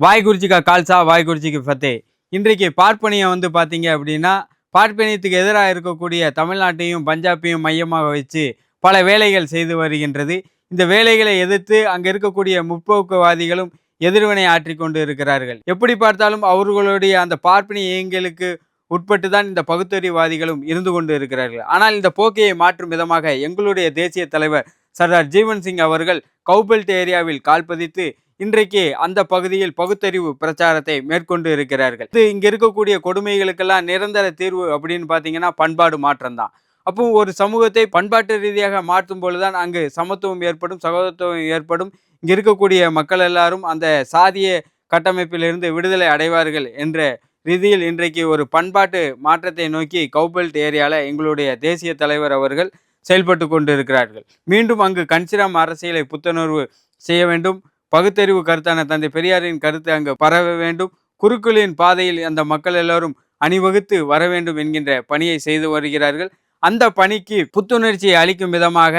வாய்குறிச்சி கா கால்சா வாய்குறிச்சிக்கு ஃபத்தே. இன்றைக்கு பார்ப்பனியம் வந்து பார்த்தீங்க அப்படின்னா பார்ப்பனியத்துக்கு எதிராக இருக்கக்கூடிய தமிழ்நாட்டையும் பஞ்சாபையும் மையமாக வச்சு பல வேலைகள் செய்து வருகின்றது. இந்த வேலைகளை எதிர்த்து அங்கே இருக்கக்கூடிய முற்போக்குவாதிகளும் எதிர்வினை ஆற்றி கொண்டு இருக்கிறார்கள். எப்படி பார்த்தாலும் அவர்களுடைய அந்த பார்ப்பனிய இயங்களுக்கு உட்பட்டு தான் இந்த பகுத்தறிவாதிகளும் இருந்து கொண்டு இருக்கிறார்கள். ஆனால் இந்த போக்கையை மாற்றும் விதமாக எங்களுடைய தேசிய தலைவர் சர்தார் ஜீவன் சிங் அவர்கள் கவுபெல்ட் ஏரியாவில் கால் பதித்து இன்றைக்கு அந்த பகுதியில் பகுத்தறிவு பிரச்சாரத்தை மேற்கொண்டு இருக்கிறார்கள். இது இங்க இருக்கக்கூடிய கொடுமைகளுக்கெல்லாம் நிரந்தர தீர்வு அப்படின்னு பார்த்தீங்கன்னா பண்பாடு மாற்றம் தான் அப்போ ஒரு சமூகத்தை பண்பாட்டு ரீதியாக மாற்றும் பொழுதுதான் அங்கு சமத்துவம் ஏற்படும் சகோதரத்துவம் ஏற்படும். இங்க இருக்கக்கூடிய மக்கள் எல்லாரும் அந்த சாதிய கட்டமைப்பிலிருந்து விடுதலை அடைவார்கள் என்ற ரீதியில் இன்றைக்கு ஒரு பண்பாட்டு மாற்றத்தை நோக்கி கவுபெல்ட் ஏரியாவில் எங்களுடைய தேசிய தலைவர் அவர்கள் செயல்பட்டு கொண்டு இருக்கிறார்கள் மீண்டும் அங்கு கன்சிராம் அரசியலை புத்துணர்வு செய்ய வேண்டும். பகுத்தறிவு கருத்தான தந்தை பெரியாரின் கருத்து அங்கு பரவ வேண்டும். குருக்களின் பாதையில் அந்த மக்கள் எல்லோரும் அணிவகுத்து வர வேண்டும் என்கின்ற பணியை செய்து வருகிறார்கள். அந்த பணிக்கு புத்துணர்ச்சியை அளிக்கும் விதமாக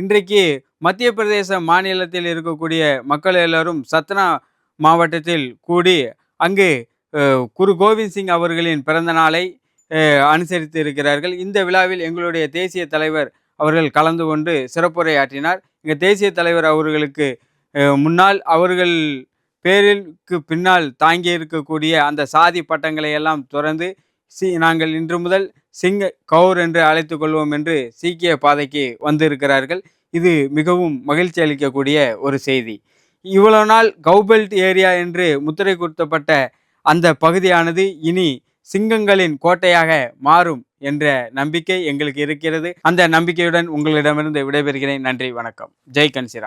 இன்றைக்கு மத்திய பிரதேச மாநிலத்தில் இருக்கக்கூடிய மக்கள் எல்லோரும் சத்னா மாவட்டத்தில் கூடி அங்கு குரு கோவிந்த் சிங் அவர்களின் பிறந்த நாளை அனுசரித்து இருக்கிறார்கள். இந்த விழாவில் எங்களுடைய தேசிய தலைவர் அவர்கள் கலந்து கொண்டு சிறப்புரையாற்றினார். இங்கே தேசிய தலைவர் அவர்களுக்கு முன்னால் அவர்கள் பேரிற்கு பின்னால் தாங்கி இருக்கக்கூடிய அந்த சாதி பட்டங்களை எல்லாம் துறந்து சி நாங்கள் இன்று முதல் சிங்க கவுர் என்று அழைத்து கொள்வோம் என்று சீக்கிய பாதைக்கு வந்திருக்கிறார்கள். இது மிகவும் மகிழ்ச்சி அளிக்கக்கூடிய ஒரு செய்தி. இவ்வளவு நாள் கவுபெல்ட் ஏரியா என்று முத்திரை குத்தப்பட்ட அந்த பகுதியானது இனி சிங்கங்களின் கோட்டையாக மாறும் என்ற நம்பிக்கை எங்களுக்கு இருக்கிறது. அந்த நம்பிக்கையுடன் உங்களிடமிருந்து விடைபெறுகிறேன். நன்றி வணக்கம். ஜெய் கன்சிராம்.